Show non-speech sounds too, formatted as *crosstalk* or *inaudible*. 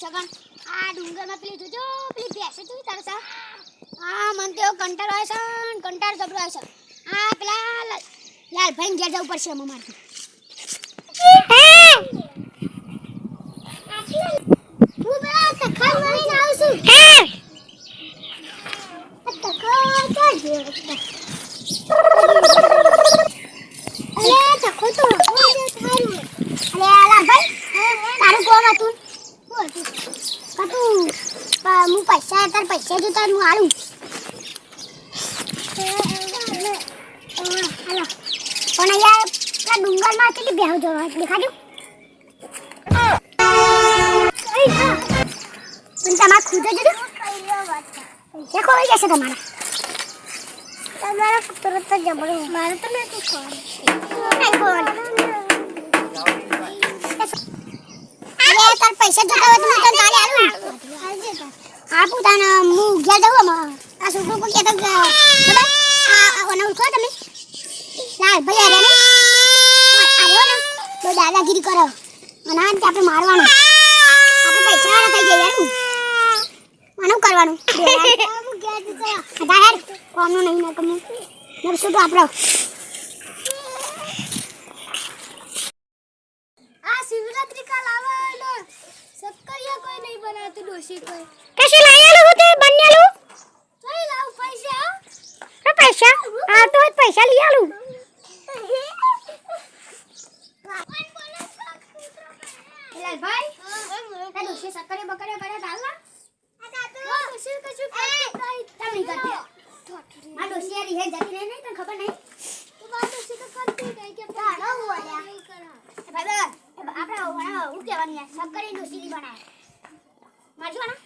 છગન. આ ડુંગરમાં પેલી જોજો, પેલી ભેંસે જોઈ તારે સા આ મને તેઓ કંટાળો આવે છે કંટાળો જબરો આવે છે. આ પેલા લાલભાઈ ઘેર જવું પડશે એમાં મારે. હું પેલા તખા લઈને આવું છું. હા તખા તો જો અરે, તખો તો. હતું. હું પૈસા તાર પૈસા જોતા હું આલું હાલો. પણ અહીંયા પેલા ડુંગરમાં કેટલી બેહો જોવા દેખાડ્યું? પણ તમારે ખુદ જ પૈસા ખોવાઈ જશે તમારા. તમારા તરત જ મારે તો નથી ખોવાનું તાર પૈસા જોતા હોય તો કાલે આલું. હા પોતાના હું ઘેર જવું આમાં. આ છોકરો કોઈ કહેતો કે ખબર? આ ઓને ઓળખો તમે. લાલ ભાઈ અરે ને? આવ્યો ને. તો દાદાગીરી કરો. અને આ આપણે મારવાનું. આપણે પૈસા વાળા થઈ જઈએ યાર. આનું કરવાનું? *laughs* દાદા કોમનું નહીં ના કમું નરસું તો આપણો આ શિવરાત્રી કાલ આવે ને સક્કરિયા કોઈ નહીં બનાવતું ડોશી કોઈ. કશું લાયેલું હું તે બનેલું કઈ લાવ પૈસા હા. પૈસા? આ તો પૈસા લઈ આલું. ભાઈ આ કશું તમ કરતી આ જતી રહે નહીં તને ખબર નહીં? તો આ ડોશી તો કરતી નહીં કે તાળો બોલ્યા ભાઈ આપણે હું કહેવાનું ડોસી ની બનાવે. મારજો ને